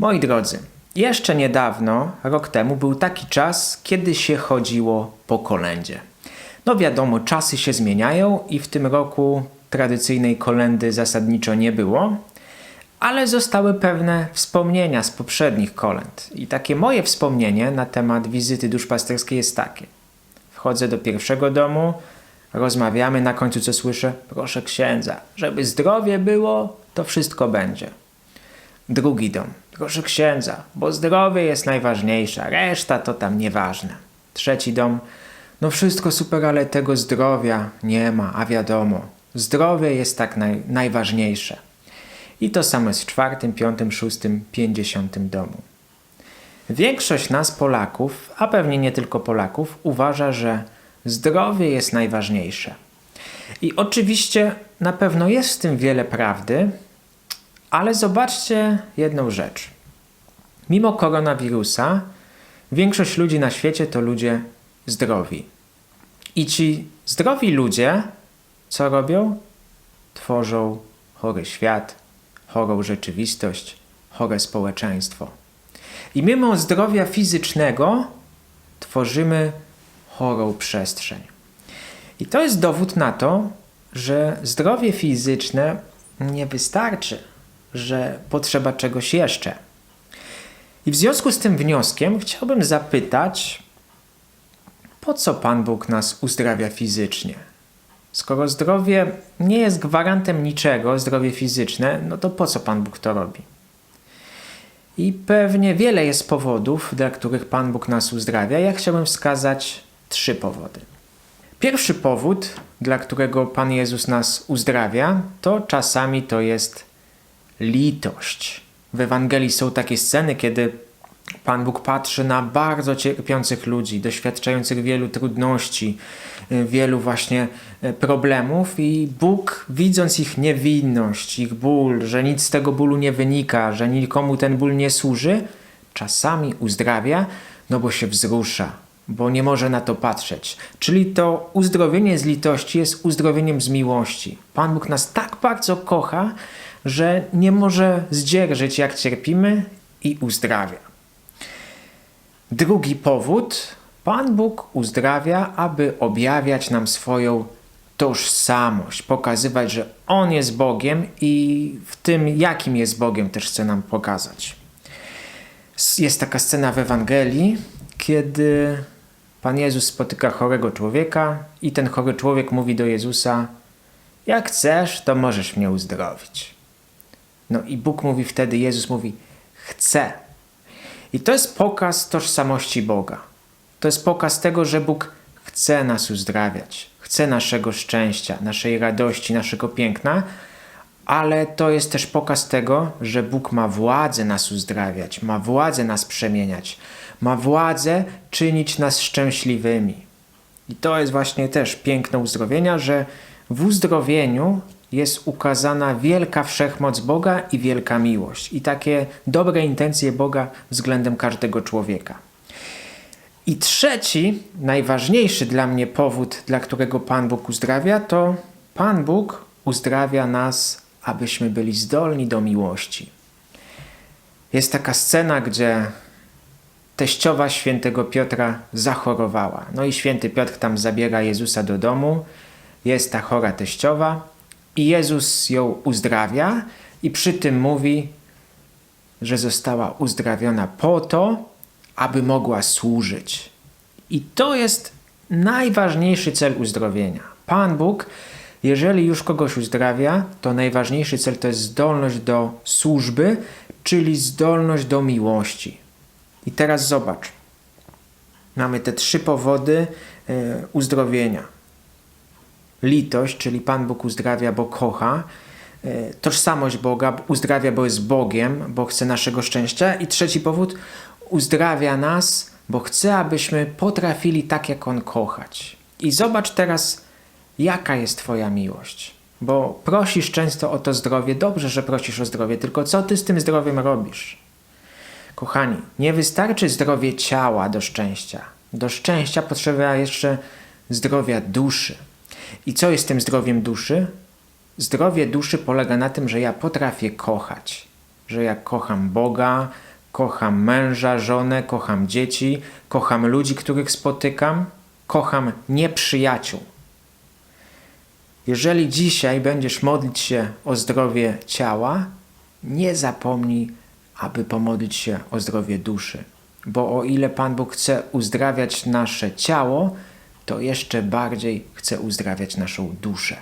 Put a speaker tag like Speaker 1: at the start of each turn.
Speaker 1: Moi drodzy, jeszcze niedawno, rok temu, był taki czas, kiedy się chodziło po kolędzie. No wiadomo, czasy się zmieniają i w tym roku tradycyjnej kolendy zasadniczo nie było, ale zostały pewne wspomnienia z poprzednich kolęd. I takie moje wspomnienie na temat wizyty duszpasterskiej jest takie. Wchodzę do pierwszego domu, rozmawiamy, na końcu co słyszę? Proszę księdza, żeby zdrowie było, to wszystko będzie. Drugi dom. Proszę księdza, bo zdrowie jest najważniejsze, reszta to tam nieważne. Trzeci dom. No wszystko super, ale tego zdrowia nie ma, a wiadomo, zdrowie jest tak naj, najważniejsze. I to samo w czwartym, piątym, szóstym, pięćdziesiątym domu. Większość nas, Polaków, a pewnie nie tylko Polaków, uważa, że zdrowie jest najważniejsze. I oczywiście na pewno jest w tym wiele prawdy, ale zobaczcie jedną rzecz. Mimo koronawirusa, większość ludzi na świecie to ludzie zdrowi. I ci zdrowi ludzie, co robią? Tworzą chory świat, chorą rzeczywistość, chore społeczeństwo. I mimo zdrowia fizycznego tworzymy chorą przestrzeń. I to jest dowód na to, że zdrowie fizyczne nie wystarczy, że potrzeba czegoś jeszcze. I w związku z tym wnioskiem chciałbym zapytać, po co Pan Bóg nas uzdrawia fizycznie? Skoro zdrowie nie jest gwarantem niczego, zdrowie fizyczne, no to po co Pan Bóg to robi? I pewnie wiele jest powodów, dla których Pan Bóg nas uzdrawia. Ja chciałbym wskazać trzy powody. Pierwszy powód, dla którego Pan Jezus nas uzdrawia, to czasami to jest litość. W Ewangelii są takie sceny, kiedy Pan Bóg patrzy na bardzo cierpiących ludzi, doświadczających wielu trudności, y, wielu właśnie y, problemów, i Bóg, widząc ich niewinność, ich ból, że nic z tego bólu nie wynika, że nikomu ten ból nie służy, czasami uzdrawia, no bo się wzrusza, bo nie może na to patrzeć. Czyli to uzdrowienie z litości jest uzdrowieniem z miłości. Pan Bóg nas tak bardzo kocha, że nie może zdzierżyć, jak cierpimy i uzdrawia. Drugi powód. Pan Bóg uzdrawia, aby objawiać nam swoją tożsamość, pokazywać, że On jest Bogiem i w tym, jakim jest Bogiem, też chce nam pokazać. Jest taka scena w Ewangelii, kiedy Pan Jezus spotyka chorego człowieka i ten chory człowiek mówi do Jezusa: Jak chcesz, to możesz mnie uzdrowić. No i Bóg mówi wtedy, Jezus mówi: Chcę. I to jest pokaz tożsamości Boga. To jest pokaz tego, że Bóg chce nas uzdrawiać, chce naszego szczęścia, naszej radości, naszego piękna, ale to jest też pokaz tego, że Bóg ma władzę nas uzdrawiać, ma władzę nas przemieniać, ma władzę czynić nas szczęśliwymi. I to jest właśnie też piękno uzdrowienia, że w uzdrowieniu jest ukazana wielka wszechmoc Boga i wielka miłość, i takie dobre intencje Boga względem każdego człowieka. I trzeci, najważniejszy dla mnie powód, dla którego Pan Bóg uzdrawia, to Pan Bóg uzdrawia nas, abyśmy byli zdolni do miłości. Jest taka scena, gdzie teściowa świętego Piotra zachorowała. No i święty Piotr tam zabiera Jezusa do domu. Jest ta chora teściowa i Jezus ją uzdrawia i przy tym mówi, że została uzdrawiona po to, aby mogła służyć. I to jest najważniejszy cel uzdrowienia. Pan Bóg, jeżeli już kogoś uzdrawia, to najważniejszy cel to jest zdolność do służby, czyli zdolność do miłości. I teraz zobacz. Mamy te trzy powody y, uzdrowienia litość, czyli Pan Bóg uzdrawia, bo kocha, e, tożsamość Boga, uzdrawia, bo jest Bogiem, bo chce naszego szczęścia. I trzeci powód, uzdrawia nas, bo chce, abyśmy potrafili tak, jak On kochać. I zobacz teraz, jaka jest Twoja miłość. Bo prosisz często o to zdrowie, dobrze, że prosisz o zdrowie, tylko co Ty z tym zdrowiem robisz? Kochani, nie wystarczy zdrowie ciała do szczęścia. Do szczęścia potrzeba jeszcze zdrowia duszy. I co jest tym zdrowiem duszy? Zdrowie duszy polega na tym, że ja potrafię kochać, że ja kocham Boga, kocham męża, żonę, kocham dzieci, kocham ludzi, których spotykam, kocham nieprzyjaciół. Jeżeli dzisiaj będziesz modlić się o zdrowie ciała, nie zapomnij, aby pomodlić się o zdrowie duszy. Bo o ile Pan Bóg chce uzdrawiać nasze ciało, to jeszcze bardziej chce uzdrawiać naszą duszę.